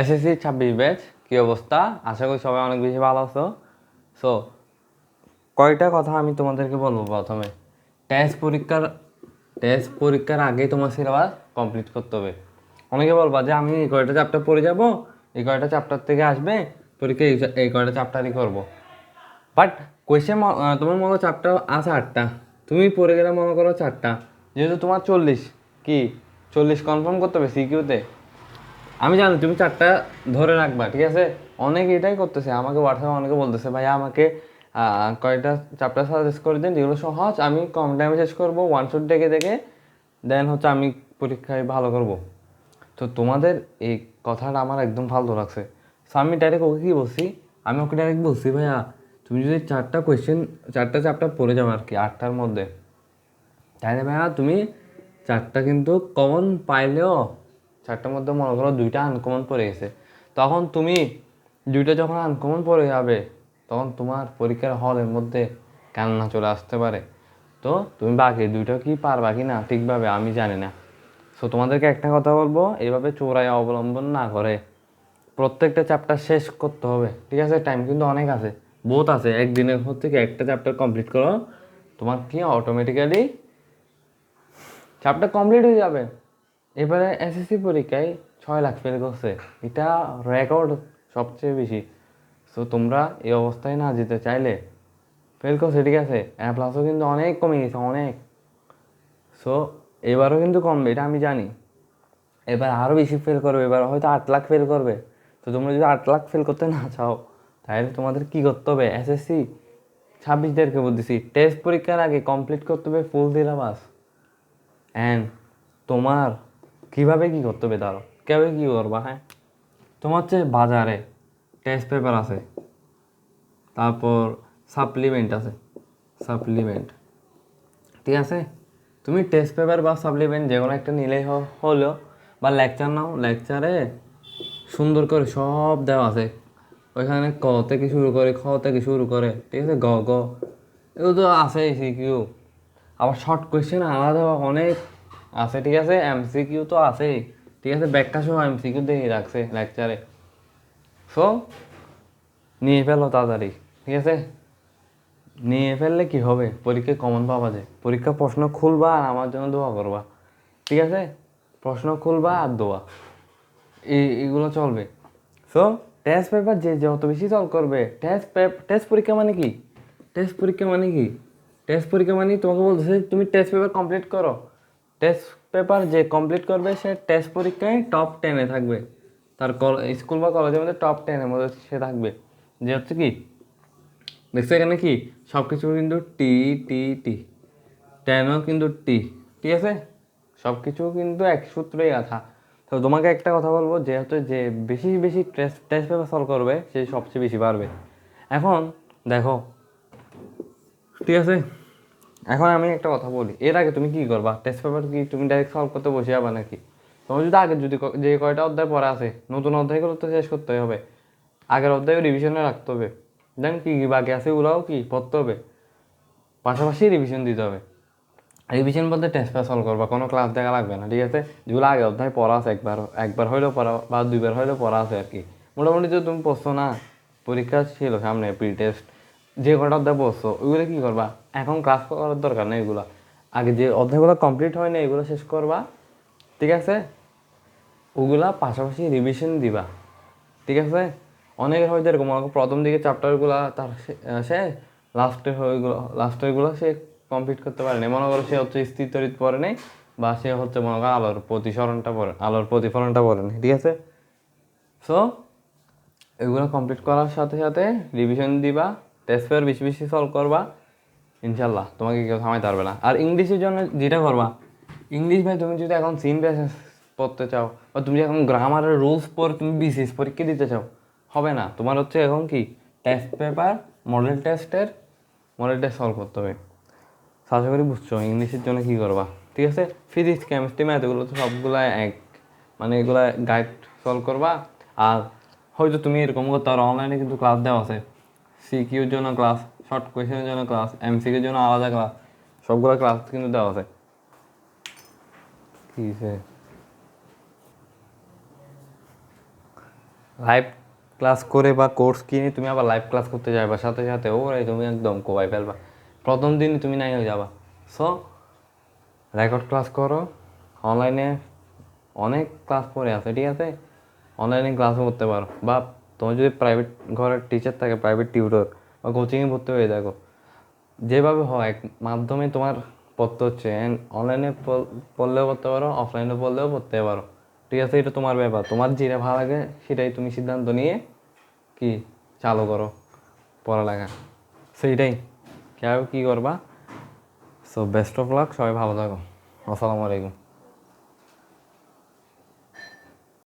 SSC ছাব্বিশ batch, কী অবস্থা? আশা করি সবাই অনেক বেশি ভালো আছো। সো কয়টা কথা আমি তোমাদেরকে বলব প্রথমে? টেস্ট পরীক্ষার টেস্ট পরীক্ষার আগেই তোমার সিলেবাস কমপ্লিট করতে হবে। অনেকে বলবা যে আমি এই কয়টা চ্যাপ্টার পড়ে যাব, এই কয়টা চ্যাপ্টার থেকে আসবে পরীক্ষা এই কয়টা চ্যাপ্টারই করব। বাট কোয়েশ্চেন তোমার মনে চ্যাপ্টার আছে আটটা। তুমি পড়ে গেলে মনে করো চারটা। যেহেতু তোমার চল্লিশ, কি? চল্লিশ কনফার্ম করতে হবে সিকিউতে আমি জানি, তুমি চারটা ধরে রাখবা, ঠিক আছে? অনেকে এটাই করতেছে, আমাকে হোয়াটসঅ্যাপে অনেকে বলতেছে ভাই আমাকে কয়েকটা চ্যাপ্টার সাজেস্ট করে দিন, যেগুলো সহজ, আমি কম টাইমে শেষ করব ওয়ান শট দেখে দেখে দেন হচ্ছে আমি পরীক্ষায় ভালো করব। তো তোমাদের এই কথাটা আমার একদম ফালতু লাগছে। সো আমি ডাইরেক্ট ওকে কী বলছি? আমি ওকে ডাইরেক্ট বলছি, ভাইয়া, তুমি যদি চারটা কোয়েশ্চেন চারটা চ্যাপ্টার পড়ে যাও আর কি আটটার মধ্যে। তাহলে ভাইয়া, তুমি চারটা কিন্তু কমন পাইলেও চারটার মধ্যে মনে করো দুইটা আনকমন পড়ে গেছে। তখন তুমি দুইটা যখন আনকমন পড়ে যাবে, তখন তোমার পরীক্ষার হলের মধ্যে কান্না চলে আসতে পারে। তো তুমি বাকি দুইটা কি পারবা কি না ঠিকভাবে আমি জানি না। সো তোমাদেরকে একটা কথা বলব, এইভাবে চোরাই অবলম্বন না করে প্রত্যেকটা চ্যাপ্টার শেষ করতে হবে, ঠিক আছে? টাইম কিন্তু অনেক আছে, বহুত আছে। একদিনের হচ্ছে থেকে একটা চ্যাপ্টার কমপ্লিট করো, তোমার কি অটোমেটিক্যালি চ্যাপ্টার কমপ্লিট হয়ে যাবে? এবারে এসএসসি পরীক্ষায় ছয় লাখ ফেল করছে। এটা রেকর্ড সবচেয়ে বেশি। সো তোমরা এই অবস্থায় না যেতে চাইলে ফেল করছে, ঠিক আছে? এ প্লাসও কিন্তু অনেক কমে গেছে, অনেক। সো এবারও কিন্তু কমবে, এটা আমি জানি। এবার আরও বেশি ফেল করবে, এবার হয়তো আট লাখ ফেল করবে। তো তোমরা যদি আট লাখ ফেল করতে না চাও, তাহলে তোমাদের কী করতে হবে? এসএসসি ছাব্বিশ ছাব্বিশদেরকে বলতেছি টেস্ট পরীক্ষার আগে কমপ্লিট করতে হবে ফুল সিলেবাস অ্যান্ড তোমার কীভাবে কি করতে হবে? দাঁড়ো কীভাবে কী করবা? হ্যাঁ তোমার হচ্ছে বাজারে টেস্ট পেপার আছে, তারপর সাপ্লিমেন্ট আছে সাপ্লিমেন্ট ঠিক আছে? তুমি টেস্ট পেপার বা সাপ্লিমেন্ট যে কোনো একটা নিলেই হলো, বা লেকচার নাও লেকচারে সুন্দর করে সব দেওয়া আছে, ওইখানে ক থেকে শুরু করে, খ থেকে শুরু করে, ঠিক আছে? গ গ, এগুলো তো আছে সিকিউ আবার শর্ট কোয়েশ্চেন আলাদা অনেক আছে, ঠিক আছে? এমসিকিউ তো আছেই। ঠিক আছে? ব্যাখ্যা সহ এমসিকিউ দিয়ে রাখছে লেকচারে সো নিয়ে ফেলো তাড়াতাড়ি, ঠিক আছে? নিয়ে ফেললে কি হবে? পরীক্ষায় কমন পাওয়া যায়। পরীক্ষা প্রশ্ন খুলবা আর আমার জন্য দোয়া করবা, ঠিক আছে? প্রশ্ন খুলবা আর দোয়া। এই এগুলো চলবে। সো টেস্ট পেপার যে যত বেশি সলভ করবে টেস্ট টেস্ট পরীক্ষা মানে কি? টেস্ট পরীক্ষা মানে কি? টেস্ট পরীক্ষা মানে তোমাকে বলতেছে, তুমি টেস্ট পেপার কমপ্লিট করো। টেস্ট পেপার যে কমপ্লিট করবে সে টেস্ট পরীক্ষায় টপ টেনে থাকবে। তার স্কুল বা কলেজের মধ্যে টপ টেনের মধ্যে সে থাকবে। যে হচ্ছে কি? দেখছ এখানে কি? সব কিছু কিন্তু টি টি টি টেনও কিন্তু টি ঠিক আছে? সব কিছু কিন্তু এক সূত্রেই আঠা তো তোমাকে একটা কথা বলব, যেহেতু যে বেশি বেশি টেস্ট টেস্ট পেপার সলভ করবে, সে সবচেয়ে বেশি পারবে। এখন দেখো। ঠিক আছে? এখন আমি একটা কথা বলি, এর আগে তুমি কি করবা? টেস্ট পেপার কি তুমি ডাইরেক্ট সলভ করতে বসে যাবা নাকি? তোমার যদি আগে যদি যে কয়টা অধ্যায় পড়া আছে, নতুন অধ্যায়গুলো তো শেষ করতে হবে। আগের অধ্যায় রিভিশনে রাখতে হবে। দেন কি কি বাকি আছে ওগুলোও কি পড়তে হবে। পাশাপাশি রিভিশন দিতে হবে। রিভিশন বলতে টেস্ট পেপার সলভ করবা, কোনো ক্লাস দেখা লাগবে না, ঠিক আছে? যেগুলো আগে অধ্যায় পড়া আছে, একবার একবার হইলেও পড়া, বা দুইবার হইলেও পড়া আছে আর কি। মোটামুটি তো তুমি পড়ছো না, পরীক্ষা ছিল সামনে প্রি টেস্ট যে কটা অধ্যায় পড়ছো, ওইগুলো কী করবা? এখন ক্লাস করার দরকার নেই এগুলো। আগে যে অধ্যায়গুলো কমপ্লিট হয় না, এগুলো শেষ করবা। ঠিক আছে? ওগুলা পাশাপাশি রিভিশন দিবা। ঠিক আছে? অনেকের হয়তো এরকম প্রথম দিকে চ্যাপ্টারগুলো তার সে- লাস্টের ওইগুলো লাস্টেরগুলো সে কমপ্লিট করতে পারে না মনে করো সে হচ্ছে স্থিতরিত পড়ে নেই, বা সে হচ্ছে মনে করো আলোর প্রতিসরণটা পড়ে আলোর প্রতিফলনটা পড়ে নেই। ঠিক আছে? সো এগুলো কমপ্লিট করার সাথে সাথে রিভিশন দিবা। টেস্ট পেপার বেশি বেশি সলভ করবা ইনশাল্লাহ তোমাকে কেউ থামাইতে পারবে না। আর ইংলিশের জন্য যেটা করবা, ইংলিশ ভাই, তুমি যদি এখন সিন বেসেস পড়তে চাও, বা তুমি এখন গ্রামারের রুলস পড়ে তুমি বিসিএস পরীক্ষা দিতে চাও, হবে না। তোমার হচ্ছে এখন কি টেস্ট পেপার মডেল টেস্টের মডেল টেস্ট সলভ করতে হবে। আশা করি বুঝছ, ইংলিশের জন্য কী করবা? ঠিক আছে? ফিজিক্স কেমিস্ট্রি ম্যাথ এগুলো তো সবগুলা এক। মানে এগুলা গাইড সলভ করবা। আর হয়তো তুমি এরকম করতে পারো অনলাইনে কিন্তু ক্লাস দেওয়া আছে। সিকিউর জন্য ক্লাস শর্ট কোয়েশনের জন্য ক্লাস এমসিকিউর জন্য আলাদা ক্লাস সবগুলো ক্লাস কিন্তু দেওয়া আছে। কী লাইভ ক্লাস করে বা কোর্স কিনে তুমি আবার লাইভ ক্লাস করতে যাবা সাথে সাথে ওরে তুমি একদম কোবাই ফেলবা। প্রথম দিন তুমি নাই যাবা। সো রেকর্ড ক্লাস করো অনলাইনে অনেক ক্লাস পড়ে আছে, ঠিক আছে? অনলাইনে ক্লাসও করতে পারো। বা তোমার যদি প্রাইভেট ঘরের টিচার থাকে প্রাইভেট টিউটর বা কোচিংয়ে ভর্তি হয়ে দেখো, যেভাবে হয় মাধ্যমে তোমার পড়তে হচ্ছে। অ্যান্ড অনলাইনে পড়লেও পড়তে পারো অফলাইনে পড়লেও পড়তে পারো। ঠিক আছে, এটা তোমার ব্যাপার। তোমার যেটা ভালো লাগে, সেটাই তুমি সিদ্ধান্ত নিয়ে কি চালু করো পড়ালেখা। সেইটাই। কেউ কী করবা? সো বেস্ট অফ লাক সবাই ভালো থাকো। আসসালামু আলাইকুম।